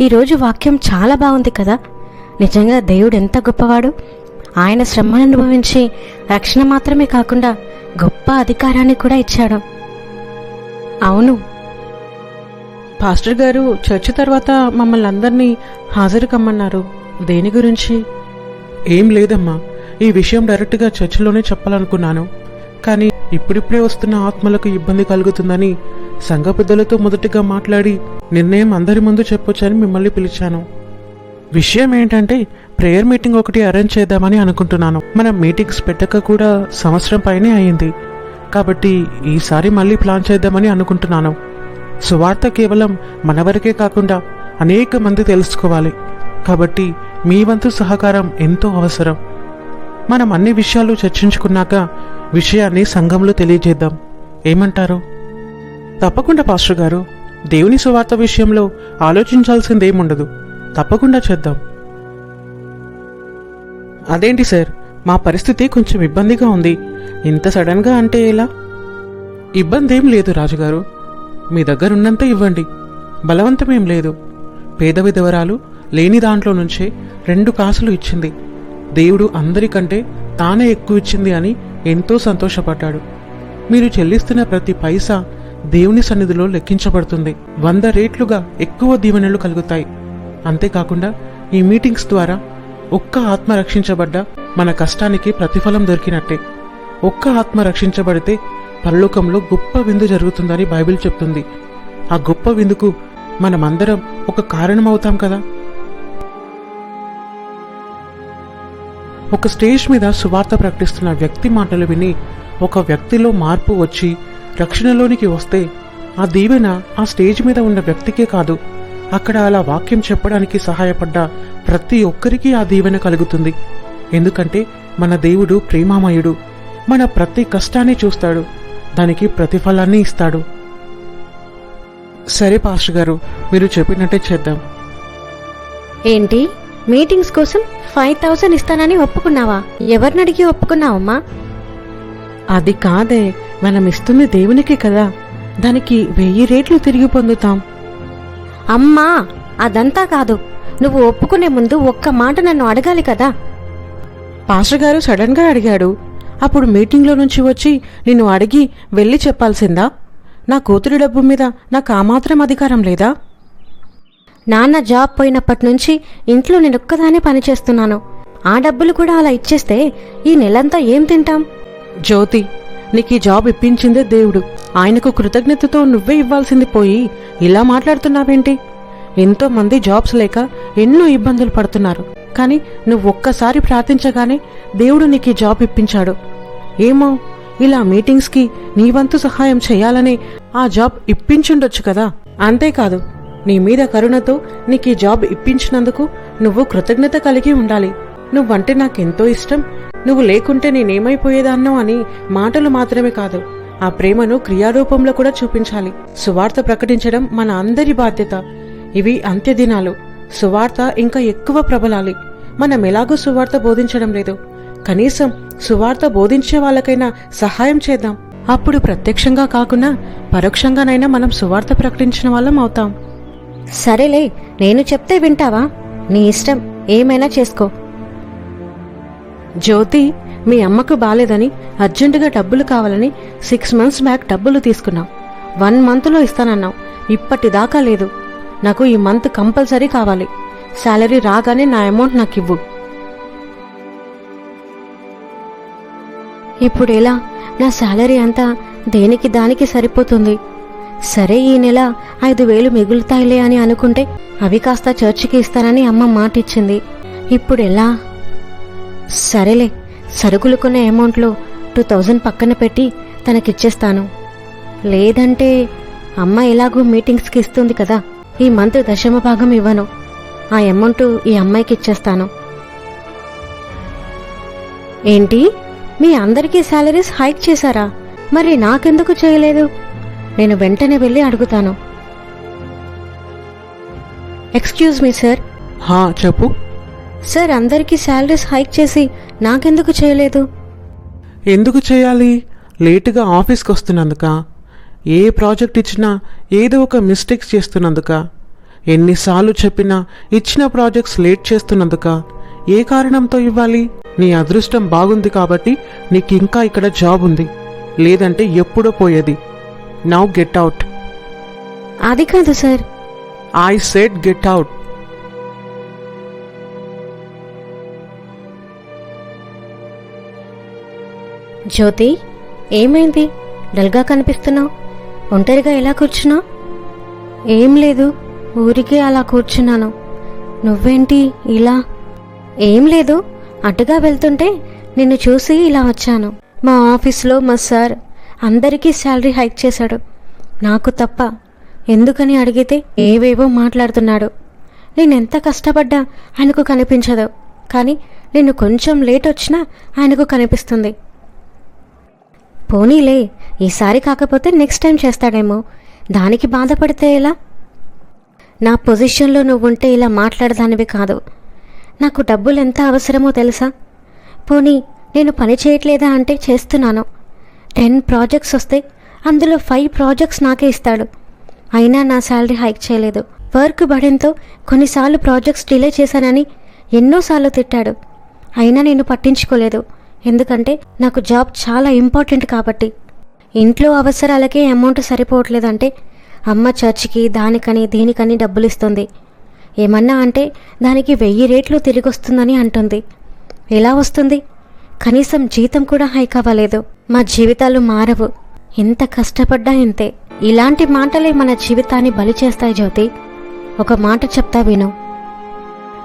ఈరోజు వాక్యం చాలా బాగుంది కదా? నిజంగా దేవుడు ఎంత గొప్పవాడు? ఆయన శ్రమను అనుభవించి రక్షణ మాత్రమే కాకుండా గొప్ప అధికారాన్ని కూడా ఇచ్చాడు. అవును. పాస్టర్ గారు చర్చ్ తర్వాత మమ్మల్ని అందరినీ హాజరు కమ్మన్నారు. దేని గురించి? ఏం లేదమ్మా. ఈ విషయం డైరెక్ట్గా చర్చిలోనే చెప్పాలనుకున్నాను. కానీ ఇప్పుడిప్పుడే వస్తున్న ఆత్మలకు ఇబ్బంది కలుగుతుందని సంఘ పెద్దలతో మొదటిగా మాట్లాడి నిర్ణయం అందరి ముందు చెప్పొచ్చని మిమ్మల్ని పిలిచాను. విషయం ఏంటంటే ప్రేయర్ మీటింగ్ ఒకటి అరేంజ్ చేద్దామని అనుకుంటున్నాను. మనం మీటింగ్స్ పెట్టక కూడా సంవత్సరం పైనే అయింది. కాబట్టి ఈసారి మళ్ళీ ప్లాన్ చేద్దామని అనుకుంటున్నాను. సువార్త కేవలం మన వరకే కాకుండా అనేక మంది తెలుసుకోవాలి. కాబట్టి మీ వంతు సహకారం ఎంతో అవసరం. మనం అన్ని విషయాలు చర్చించుకున్నాక విషయాన్ని సంఘంలో తెలియజేద్దాం. ఏమంటారు? తప్పకుండా పాస్టర్ గారు. దేవుని సువార్త విషయంలో ఆలోచించాల్సిందేముండదు. తప్పకుండా చేద్దాం. అదేంటి సార్? మా పరిస్థితి కొంచెం ఇబ్బందిగా ఉంది. ఇంత సడన్గా అంటే ఎలా? ఇబ్బంది ఏం లేదు రాజుగారు. మీ దగ్గరున్నంత ఇవ్వండి. బలవంతమేం లేదు. పేద విధవరాలు లేని దాంట్లో నుంచే రెండు కాసులు ఇచ్చింది. దేవుడు అందరికంటే తానే ఎక్కువ ఇచ్చింది అని ఎంతో సంతోషపడ్డాడు. మీరు చెల్లిస్తున్న ప్రతి పైసా దేవుని సన్నిధిలో లెక్కించబడుతుంది. వంద రేట్లుగా ఎక్కువ దీవెనలు కలుగుతాయి. అంతేకాకుండా ఈ మీటింగ్స్ ద్వారా ఒక్క ఆత్మ రక్షించబడ్డ మన కష్టానికి ప్రతిఫలం దొరికినట్టే. ఒక్క ఆత్మ రక్షించబడితే పరలోకంలో గొప్ప విందు జరుగుతుందని బైబిల్ చెప్తుంది. ఆ గొప్ప విందుకు మనమందరం ఒక కారణమవుతాం కదా? ఒక స్టేజ్ మీద సువార్త ప్రకటిస్తున్న వ్యక్తి మాటలు విని ఒక వ్యక్తిలో మార్పు వచ్చి రక్షణలోనికి వస్తే ఆ దీవెన ఆ స్టేజ్ మీద ఉన్న వ్యక్తికే కాదు అక్కడ అలా వాక్యం చెప్పడానికి సహాయపడ్డ ప్రతి ఒక్కరికి ఆ దీవెన కలుగుతుంది. ఎందుకంటే మన దేవుడు ప్రేమామయుడు మన ప్రతి కష్టాన్ని చూస్తాడు దానికి ప్రతిఫలాన్ని ఇస్తాడు. సరే పాస్టర్ గారు మీరు చెప్పినట్టే చేద్దాం. ఏంటి? మీటింగ్స్ కోసం ఫైవ్ థౌసండ్ ఇస్తానని ఒప్పుకున్నావా? ఎవరిని అడిగి ఒప్పుకున్నావమ్మా? అది కాదే. మనం ఇస్తుంది దేవునికి కదా. దానికి వెయ్యి రేట్లు తిరిగి పొందుతాం. అమ్మా అదంతా కాదు. నువ్వు ఒప్పుకునే ముందు ఒక్క మాట నన్ను అడగాలి కదా? పాస్టర్ గారు సడన్గా అడిగాడు. అప్పుడు మీటింగ్లో నుంచి వచ్చి నిన్ను అడిగి వెళ్ళి చెప్పాల్సిందా? నా కూతురి డబ్బు మీద నాకు ఆ మాత్రం అధికారం లేదా? నాన్న జాబ్ పోయినప్పటి నుంచి ఇంట్లో నేను ఒక్కదానే పనిచేస్తున్నాను ఆ డబ్బులు కూడా అలా ఇచ్చేస్తే ఈ నెలంతా ఏం తింటాం? జ్యోతి నీకు ఈ జాబ్ ఇప్పించిందే దేవుడు. ఆయనకు కృతజ్ఞతతో నువ్వే ఇవ్వాల్సింది పోయి ఇలా మాట్లాడుతున్నావేంటి? ఎంతో మంది జాబ్స్ లేక ఎన్నో ఇబ్బందులు పడుతున్నారు. కానీ నువ్వు ఒక్కసారి ప్రార్థించగానే దేవుడు నీకు ఈ జాబ్ ఇప్పించాడు. ఏమో ఇలా మీటింగ్స్కి నీ వంతు సహాయం చేయాలని ఆ జాబ్ ఇప్పించుండొచ్చు కదా? అంతేకాదు నీ మీద కరుణతో నీకు ఈ జాబ్ ఇప్పించినందుకు నువ్వు కృతజ్ఞత కలిగి ఉండాలి. నువ్వంటే నాకెంతో ఇష్టం. నువ్వు లేకుంటే నేనేమైపోయేదాన్నో అని మాటలు మాత్రమే కాదు ఆ ప్రేమను క్రియారూపంలో కూడా చూపించాలి. సువార్త ప్రకటించడం మన అందరి బాధ్యత. ఇవి అంత్యదినాలు. సువార్త ఇంకా ఎక్కువ ప్రబలాలి. మనం ఎలాగో సువార్త బోధించడం లేదు. కనీసం సువార్త బోధించే వాళ్ళకైనా సహాయం చేద్దాం. అప్పుడు ప్రత్యక్షంగా కాకుండా పరోక్షంగానైనా మనం సువార్త ప్రకటించిన వాళ్ళం అవుతాం. సరేలే నేను చెప్తే వింటావా? నీ ఇష్టం ఏమైనా చేసుకో. జ్యోతి మీ అమ్మకు బాలేదని అర్జెంటుగా డబ్బులు కావాలని సిక్స్ మంత్స్ బ్యాక్ డబ్బులు తీసుకున్నాం వన్ మంత్లో ఇస్తానన్నావు. ఇప్పటిదాకా లేదు. నాకు ఈ మంత్ కంపల్సరీ కావాలి. శాలరీ రాగానే నా అమౌంట్ నాకు ఇవ్వు. ఇప్పుడు ఎలా? నా శాలరీ అంతా దేనికి దానికి సరిపోతుంది? సరే ఈ నెల ఐదు వేలు మిగులుతాయిలే అని అనుకుంటే అవి కాస్త చర్చికి ఇస్తానని అమ్మ మాట ఇచ్చింది ఇప్పుడు ఎలా? సరేలే సరుకులు కొనే అమౌంట్లో టూ థౌజండ్ పక్కన పెట్టి తనకిచ్చేస్తాను. లేదంటే అమ్మ ఎలాగో మీటింగ్స్కి ఇస్తుంది కదా ఈ మంత్ దశమ భాగం ఇవ్వను. ఆ అమౌంట్ ఈ అమ్మాయికి ఇచ్చేస్తాను. ఏంటి? మీ అందరికీ శాలరీస్ హైక్ చేశారా? మరి నాకెందుకు చేయలేదు? నేను వెంటనే వెళ్ళి అడుగుతాను. Excuse me sir. హా చెప్పు. సార్ అందరికీ శాలరీస్ హైక్ చేసి నాకెందుకు చేయలేదు? ఎందుకు చేయాలి? లేటుగా ఆఫీస్కి వస్తున్నందుక? ఏ ప్రాజెక్ట్ ఇచ్చినా ఏదో ఒక మిస్టేక్స్ చేస్తున్నందుక? ఎన్నిసార్లు చెప్పినా ఇచ్చిన ప్రాజెక్ట్స్ లేట్ చేస్తున్నందుక? ఏ కారణంతో ఇవ్వాలి? నీ అదృష్టం బాగుంది కాబట్టి నీకు ఇంకా ఇక్కడ జాబ్ ఉంది. లేదంటే ఎప్పుడో పోయేది. నౌ గెట్ అవుట్ అది కాదు sir. I said get out Jyothi ఏమైంది? డల్గా కనిపిస్తున్నావు? ఒంటరిగా ఎలా కూర్చున్నావు? ఏం లేదు ఊరికే అలా కూర్చున్నాను. నువ్వేంటి ఇలా? ఏం లేదు అటుగా వెళ్తుంటే నిన్ను చూసి ఇలా వచ్చాను. మా ఆఫీస్లో మా సార్ అందరికీ శాలరీ హైక్ చేశాడు. నాకు తప్ప ఎందుకని అడిగితే ఏవేవో మాట్లాడుతున్నాడు. నేనెంత కష్టపడ్డా ఆయనకు కనిపించదు. కానీ నేను కొంచెం లేట్ వచ్చినా ఆయనకు కనిపిస్తుంది. పోనీలే ఈసారి కాకపోతే నెక్స్ట్ టైం చేస్తాడేమో. దానికి బాధపడితే ఎలా? నా పొజిషన్లో నువ్వుంటే ఇలా మాట్లాడదానివి కాదు. నాకు డబ్బులు ఎంత అవసరమో తెలుసా? పోనీ నేను పని చేయట్లేదా అంటే చేస్తున్నాను. టెన్ ప్రాజెక్ట్స్ వస్తే అందులో ఫైవ్ ప్రాజెక్ట్స్ నాకే ఇస్తాడు. అయినా నా శాలరీ హైక్ చేయలేదు. వర్క్ బడెన్తో కొన్నిసార్లు ప్రాజెక్ట్స్ డిలే చేశానని ఎన్నోసార్లు తిట్టాడు. అయినా నేను పట్టించుకోలేదు. ఎందుకంటే నాకు జాబ్ చాలా ఇంపార్టెంట్ కాబట్టి. ఇంట్లో అవసరాలకే అమౌంట్ సరిపోవట్లేదంటే అమ్మ చర్చికి దానికని దీనికని డబ్బులు ఇస్తుంది ఏమన్నా అంటే దానికి వెయ్యి రేట్లు తిరిగి వస్తుందని అంటుంది. ఎలా వస్తుంది? కనీసం జీతం కూడా హైక్ అవ్వలేదు మా జీవితాలు మారవు. ఎంత కష్టపడ్డా ఇంతే. ఇలాంటి మాటలే మన జీవితాన్ని బలి చేస్తాయి జ్యోతి. ఒక మాట చెప్తా విను.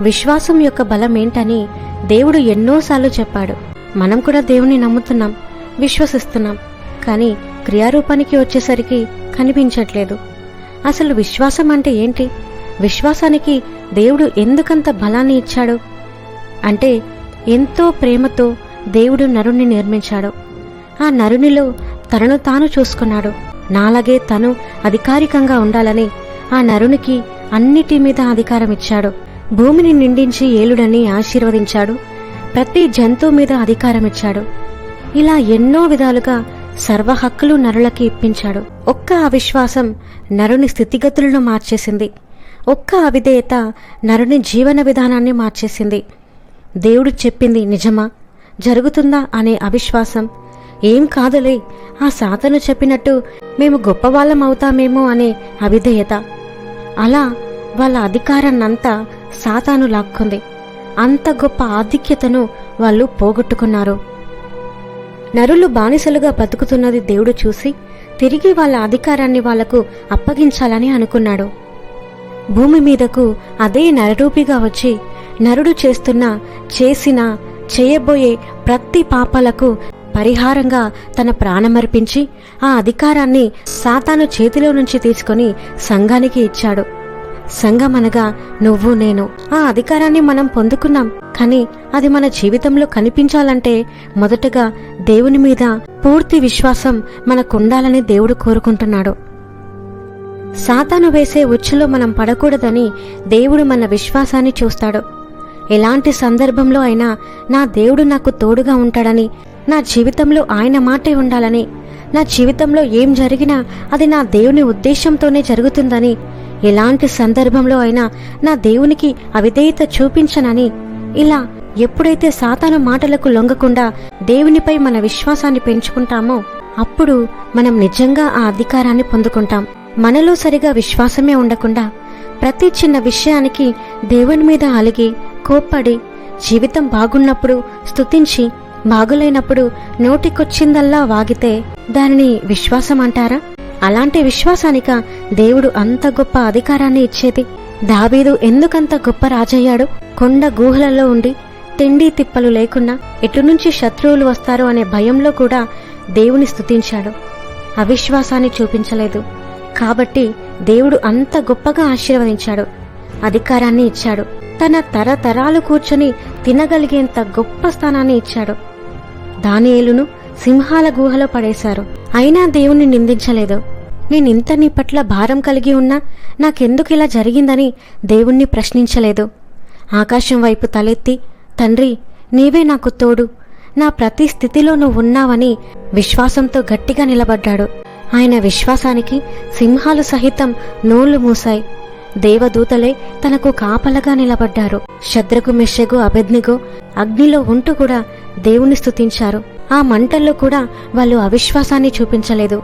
విశ్వాసం యొక్క బలం ఏంటని దేవుడు ఎన్నోసార్లు చెప్పాడు. మనం కూడా దేవుని నమ్ముతున్నాం విశ్వసిస్తున్నాం. కానీ క్రియారూపానికి వచ్చేసరికి కనిపించట్లేదు. అసలు విశ్వాసం అంటే ఏంటి? విశ్వాసానికి దేవుడు ఎందుకంత బలాన్ని ఇచ్చాడు? అంటే ఎంతో ప్రేమతో దేవుడు నరుణ్ణి నిర్మించాడు. ఆ నరునిలో తనను తాను చూసుకున్నాడు. నాలాగే తను అధికారికంగా ఉండాలని ఆ నరునికి అన్నిటి మీద అధికారం ఇచ్చాడు భూమిని నిండించి ఏలుడని ఆశీర్వదించాడు. ప్రతి జంతువు మీద అధికారం ఇచ్చాడు ఇలా ఎన్నో విధాలుగా సర్వ హక్కులు నరులకి ఇప్పించాడు. ఒక్క అవిశ్వాసం నరుని స్థితిగతులను మార్చేసింది. ఒక్క అవిధేయత నరుని జీవన విధానాన్ని మార్చేసింది. దేవుడు చెప్పింది నిజమా? జరుగుతుందా అనే అవిశ్వాసం? ఏం కాదులే ఆ సాతను చెప్పినట్టు మేము గొప్పవాళ్ళం అవుతామేమో అనే అవిధేయత. అలా వాళ్ళ అధికారాన్నంతా సాతాను లాక్కుంది. అంత గొప్ప ఆధిక్యతను వాళ్ళు పోగొట్టుకున్నారు. నరులు బానిసలుగా బతుకుతున్నది దేవుడు చూసి తిరిగి వాళ్ళ అధికారాన్ని వాళ్ళకు అప్పగించాలని అనుకున్నాడు. భూమి మీదకు అదే నరరూపిగా వచ్చి నరుడు చేస్తున్న చేసిన చేయబోయే ప్రతి పాపాలకు పరిహారంగా తన ప్రాణమర్పించి ఆ అధికారాన్ని సాతాను చేతిలో నుంచి తీసుకొని సంఘానికి ఇచ్చాడు. సంఘం అనగా నువ్వు నేను ఆ అధికారాన్ని మనం పొందుకున్నాం. కానీ అది మన జీవితంలో కనిపించాలంటే మొదటగా దేవుని మీద పూర్తి విశ్వాసం మనకుండాలని దేవుడు కోరుకుంటున్నాడు. సాతాను వేసే ఉచ్చులో మనం పడకూడదని దేవుడు మన విశ్వాసాన్ని చూస్తాడు. ఎలాంటి సందర్భంలో అయినా నా దేవుడు నాకు తోడుగా ఉంటాడని నా జీవితంలో ఆయన మాటే ఉండాలని నా జీవితంలో ఏం జరిగినా అది నా దేవుని ఉద్దేశంతోనే జరుగుతుందని ఎలాంటి సందర్భంలో అయినా నా దేవునికి అవిధేయత చూపించనని. ఇలా ఎప్పుడైతే సాతాను మాటలకు లొంగకుండా దేవునిపై మన విశ్వాసాన్ని పెంచుకుంటామో అప్పుడు మనం నిజంగా ఆ అధికారాన్ని పొందుకుంటాం. మనలో సరిగా విశ్వాసమే ఉండకుండా ప్రతి చిన్న విషయానికి దేవుని మీద అలిగి కోప్పడి జీవితం బాగున్నప్పుడు స్తుతించి బాగులేనప్పుడు నోటికొచ్చిందల్లా వాగితే దానిని విశ్వాసం అంటారా అలాంటి విశ్వాసానిక దేవుడు అంత గొప్ప అధికారాన్ని ఇచ్చేది. దావీదు ఎందుకంత గొప్ప రాజయ్యాడు? కొండ గుహలలో ఉండి తిండి తిప్పలు లేకున్నా ఎటు నుంచి శత్రువులు వస్తారో అనే భయంలో కూడా దేవుని స్థుతించాడు అవిశ్వాసాన్ని చూపించలేదు. కాబట్టి దేవుడు అంత గొప్పగా ఆశీర్వదించాడు. అధికారాన్ని ఇచ్చాడు. తన తరతరాలు కూర్చొని తినగలిగేంత గొప్ప స్థానాన్ని ఇచ్చాడు. దానియేలును సింహాల గుహలో పడేశారు. అయినా దేవుణ్ణి నిందించలేదు. నేనింత నీ పట్ల భారం కలిగి ఉన్నా నాకెందుకు ఇలా జరిగిందని దేవుణ్ణి ప్రశ్నించలేదు. ఆకాశం వైపు తలెత్తి తండ్రి నీవే నాకు తోడు. నా ప్రతి స్థితిలో నువ్వు ఉన్నావని విశ్వాసంతో గట్టిగా నిలబడ్డాడు. ఆయన విశ్వాసానికి సింహాలు సహితం నోళ్ళు మూశాయి. దేవదూతలే తనకు కాపలగా నిలబడ్డారు. శద్రకు మెషగు అభెజ్ఞగు అగ్నిలో ఉంటూ కూడా దేవుని స్తుతించారు. ఆ మంటల్లో కూడా వాళ్ళు అవిశ్వాసాన్ని చూపించలేదు.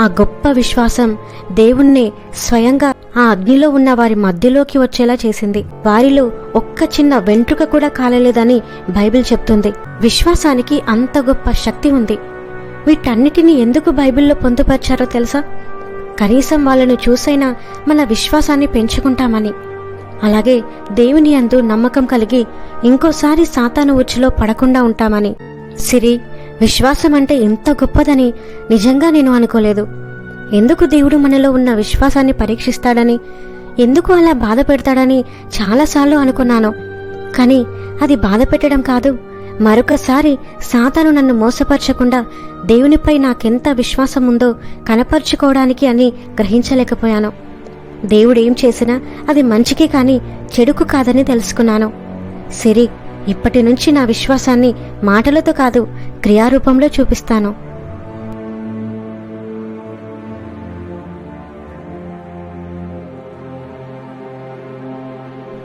ఆ గొప్ప విశ్వాసం దేవుణ్ణి స్వయంగా ఆ అగ్నిలో ఉన్న వారి మధ్యలోకి వచ్చేలా చేసింది. వారిలో ఒక్క చిన్న వెంట్రుక కూడా కాలలేదని బైబిల్ చెప్తుంది. విశ్వాసానికి అంత గొప్ప శక్తి ఉంది. వీటన్నిటిని ఎందుకు బైబిల్లో పొందుపరిచారో తెలుసా? కనీసం వాళ్ళను చూసైనా మన విశ్వాసాన్ని పెంచుకుంటామని. అలాగే దేవుని అందు నమ్మకం కలిగి ఇంకోసారి సాతాను ఉచ్చులో పడకుండా ఉంటామని. సిరి విశ్వాసం అంటే ఇంత గొప్పదని నిజంగా నేను అనుకోలేదు. ఎందుకు దేవుడు మనలో ఉన్న విశ్వాసాన్ని పరీక్షిస్తాడని ఎందుకు అలా బాధ పెడతాడని చాలాసార్లు అనుకున్నాను. కానీ అది బాధ పెట్టడం కాదు. మరొకసారి సాతాను నన్ను మోసపరచకుండా దేవునిపై నాకెంత విశ్వాసం ఉందో కనపరుచుకోవడానికి అని గ్రహించలేకపోయాను. దేవుడు ఏం చేసినా అది మంచికే కానీ చెడుకు కాదని తెలుసుకున్నాను. సిరి ఇప్పటి నుంచి నా విశ్వాసాన్ని మాటలతో కాదు క్రియారూపంలో చూపిస్తాను.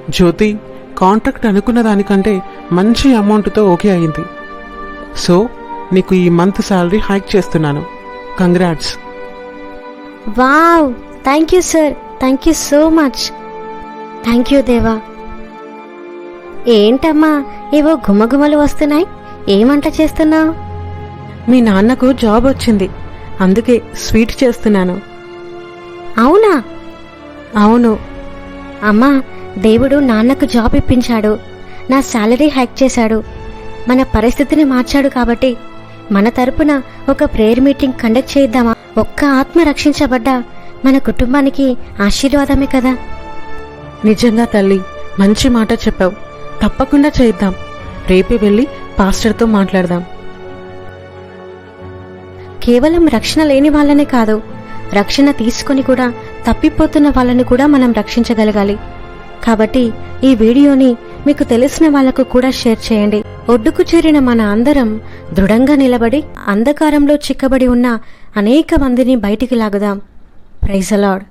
జ్యోతి కాంట్రాక్ట్ అనుకున్న దానికంటే మంచి అమౌంట్తో ఓకే అయింది. సో నీకు ఈ మంత్ శాలరీ హైక్ చేస్తున్నాను. Congrats. Wow! Thank you sir. Thank you so much. Thank you Deva. ఏంటమ్మా ఏవో గుమ్మగుమ్మలు వస్తున్నాయి? ఏమంట చేస్తున్నావు? మీ నాన్నకు జాబ్ వచ్చింది. అందుకే స్వీట్ చేస్తున్నాను. అవునా? అవును. అమ్మా దేవుడు నాన్నకు జాబ్ ఇప్పించాడు. నా శాలరీ హ్యాక్ చేశాడు. మన పరిస్థితిని మార్చాడు కాబట్టి మన తరపున ఒక ప్రేయర్ మీటింగ్ కండక్ట్ చేద్దామా ఒక్క ఆత్మ రక్షించబడ్డా మన కుటుంబానికి ఆశీర్వాదమే కదా? నిజంగా తల్లి మంచి మాట చెప్పావు. తప్పకుండా చేద్దాం. రేపే వెళ్ళి పాస్టర్తో మాట్లాడదాం. కేవలం రక్షణ లేని వాళ్ళనే కాదు రక్షణ తీసుకొని కూడా తప్పిపోతున్న వాళ్ళని కూడా మనం రక్షించగలగాలి. కాబట్టి ఈ వీడియోని మీకు తెలిసిన వాళ్ళకు కూడా షేర్ చేయండి. ఒడ్డుకు చేరిన మన అందరం దృఢంగా నిలబడి అంధకారంలో చిక్కబడి ఉన్న అనేక మందిని బయటికి లాగుదాం. ప్రైజలాడ్